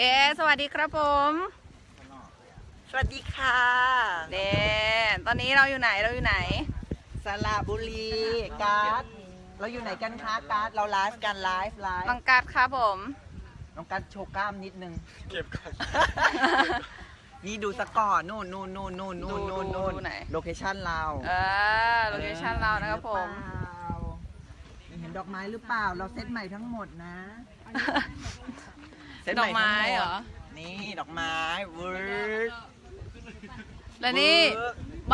เอสวัสดีครับผม สวัสดีค่ะเดนตอนนี้เราอยู่ไหนเราอยู่ไหน สระบุรีการ์ดเราอยู่ไหนกันคะการ์ดเราไลฟ์กันไลฟ์ไลฟ์บังกัดครับผมน้องการ์ดโชว์กล้ามนิดนึง เก็บก่อน นี่ดูสกอร์นู่นนู่นนู่นนู่นนู่นนู่นนู่นดูไหน โลเคชั่นเราเออโลเคชั่นเรานะครับผม เห็นดอกไม้หรือเปล่า เราเซตใหม่ทั้งหมดนะ เซตดอกไม้ทั้งดเหรอ นี่ดอกไม้เวิร์ดและนี่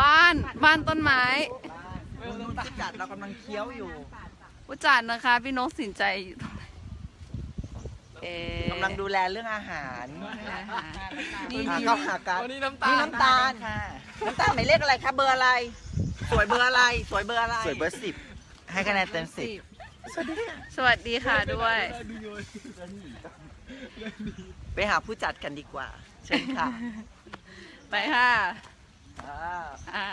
บ้านบ้านต้นไม้มึงจัดเรากำลังเคี้ยวอยู่ผู้จัดนะคะ พี่นกสินใจอยู่ตรงไหนเอ๊ะกำลังดูแลเรื่องอาหารนี่พาเข้าหากันวันนี้น้ำตาล นี่น้ำตาลค่ะน้ำตาลหมายเลขอะไรคะเบอร์อะไร สวยเบอร์อะไร สวยเบอร์อะไรสวยเบอร์สิบให้คะแนนเต็มสิบสวัสดีค่ะด้วย ไปหาผู้จัดกันดีกว่า เชิญค่ะไปค่ะ อ่าอ่า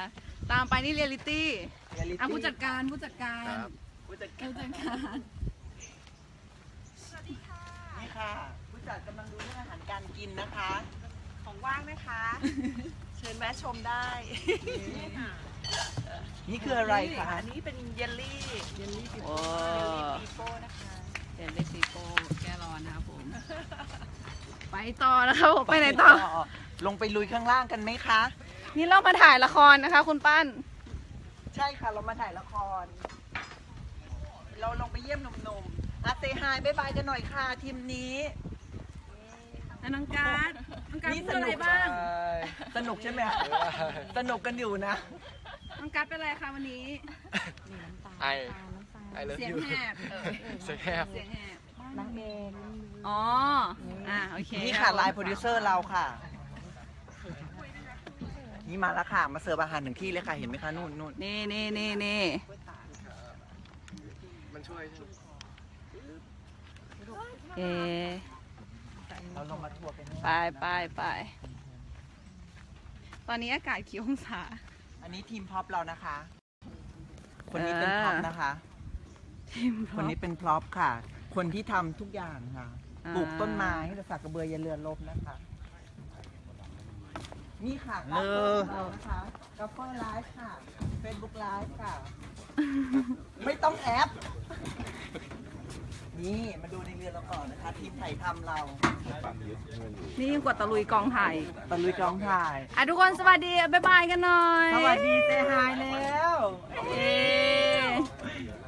ตามไปนี่เรียลิตี้ reality อะผู้จัดการผู้จัดการ ครับผู้จัดการผู้จัดการ นี่ค่ะ ผู้จัดกำลังดูเรื่องอาหารการกินนะคะ ของว่างนะคะ เชิญแวะชมได้ นี่คืออะไรคะ อันนี้เป็นเยลลี่ เยลลี่ปีโอ้โป้นะคะ เดี๋ยวได้ซีโก้แก้ร้อนนะครับผม ไปต่อนะครับผมไปไหนต่อ ลงไปลุยข้างล่างกันไหมคะ นี่เรามาถ่ายละครนะคะ คุณปั้น ใช่ค่ะเรามาถ่ายละคร เราลงไปเยี่ยมหนุ่มๆอาเซฮายบายบายกันหน่อยค่ะทีมนี้แล้วน้องการ์ดน้องการ์ดนี่พูสดอะไรนุกบ้าง สนุกใช่ไหมคะสนุกกันอยู่นะ น้องการ์ดเป็นอะไรคะวันนี้ ไอไอเลิฟเสียงยูแหบเออเสียงแหบเสียงแหบนางเอกอ๋อ อ่าโอเคนี่ค่ะไลน์โปรดิวเซอร์เราค่ะ นี่มาแล้วค่ะ มาเสิร์ฟอาหารถึงที่เลยค่ะ เห็นไหมคะนู่นนู่นนี่นี่นี่นี่มันช่วยใช่ไหมเอเราลงมาทัวร์กันไปไปไปตอนนี้อากาศกี่องศา อันนี้ทีมพ็อปเรานะคะ คนนี้เป็นพ็อปนะคะ ทีมพคร้อนมนี้เป็นพร็อพค่ะ คนที่ทำทุกอย่างค่ะอ่าปลูกต้นไม้แต่สักกระเบืออยาเรือลบนะคะ นี่ค่ะกาเฟอร์เรานะคะกาเฟอร์ไลฟ์ค่ะ Facebook ไลฟ์ค่ะ ไม่ต้องแอป นี่มาดูในเรือเราก่อนนะคะทีมถ่ายทำเรานี่ยิ่งกว่าตะลุยกองถ่ายตะลุยกองถ่ายอะทุกคนสวัสดีบ๊ายบายกันหน่อยสวัสดีเซฮายแล้วเอ๊ะ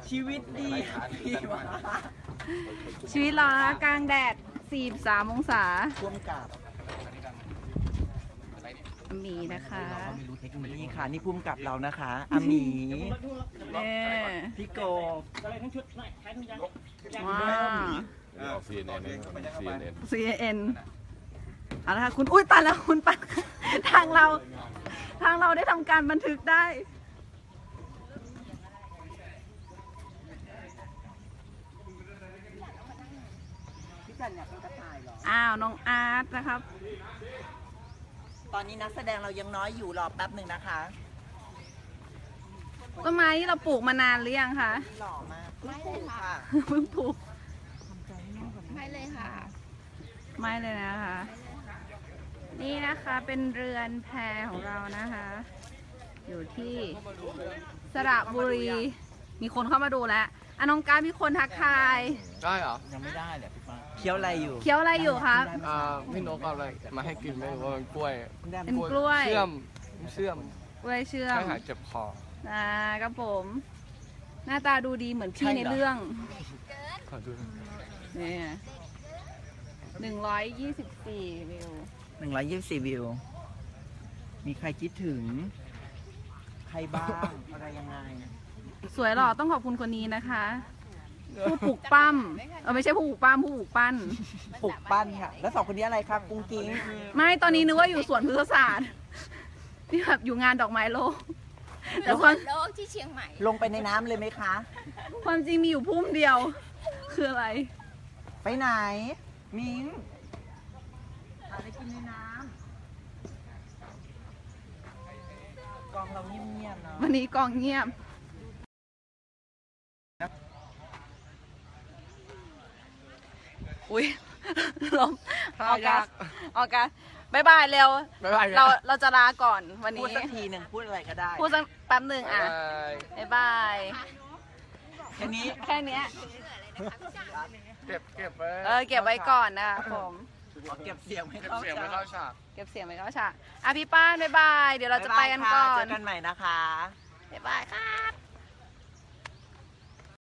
ชีวิตดีพี่วะชีวิตเรานะกลางแดด43องศาร่วมกับ มีนะคะนี่ค่ะ นี่พุ่มกับเรานะคะอาหมีเนี่ยพี่โกว้าว CNN CNN CNN เอาละค่ะคุณอุ้ยตายแล้วคุณปันทางเรา ทางเราได้ทำการบันทึกได้พี่จันอยากเป็นกระต่ายเหรออ้าว น้องอาร์ตนะครับ ตอนนี้นักแสดงเรายังน้อยอยู่รอแป๊บหนึ่งนะคะต้นไม้ที่เราปลูกมานานหรือยังคะพี่หล่อมากไม่เลยค่ะเพิ่งปลูกไม่เลยค่ะ ไม่เลยนะคะ นี่นะคะเป็นเรือนแพของเรานะคะ อยู่ที่สระบุรี มีคนเข้ามาดูแล้ว อะน้องการดมีคนทักทาย ได้เหรอยังไม่ได้เลยพี่ป้าเคี้ยวอะไรอยู่เคี้ยวอะไรอยู่ครับ อ่าพี่นกเอาอะไรมาให้กินไม่รู้ว่ามันกล้วยคุณแดมเป็นกล้วยเชื่อมเชื่อมกล้วยเชื่อมให้หายเจ็บคอ อ่าครับผม หน้าตาดูดีเหมือนพี่ในเรื่องขอดูหน่อยเนี่ยหนึ่งร้อยยี่สิบสี่วิว หนึ่งร้อยยี่สิบสี่วิว มีใครคิดถึง ใครบ้าง อะไรยังไง สวยหล่อต้องขอบคุณคนนี้นะคะ ผู้ปลูกปั้มเออไม่ใช่ผู้ปลูกปั้มผู้ปลูกปั้น ปลุกปั้นค่ะ แล้วสองคนนี้อะไรครับกุ้งกิ้งไม่ตอนนี้นึกว่าอยู่สวนพฤกษศาสตร์ที่แบบอยู่งานดอกไม้โลกแต่ความโลกที่เชียงใหม่ ลงไปในน้ำเลยไหมคะ ความจริงมีอยู่พุ่มเดียว คืออะไร ไปไหน มิงหาอะไรกินในน้ำกองเราเงียบๆเนาะวันนี้กองเงียบ อุ้ยลมออกัสออกัสบายบายเร็ว บ๊ายบายเราเราจะลาก่อนวันพูดนี้ สักทีหนึ่งพูดอะไรก็ได้พูดสักแป๊บหนึ่งบ๊ายอะบายบายบาย แค่นี้ แค่เนี้ยเก็บเก็บไว้เออเก็บไว้ก่อนนะคะผม ขอเก็บเสียงไม่เก็บเข้าเสียงไม่เข้าฉาก เก็บเสียงไว้ก็ฉากอะพี่ป้านบายบาย เดี๋ยวเราจะไปกันก่อน เจอกันใหม่นะคะบายบายครับ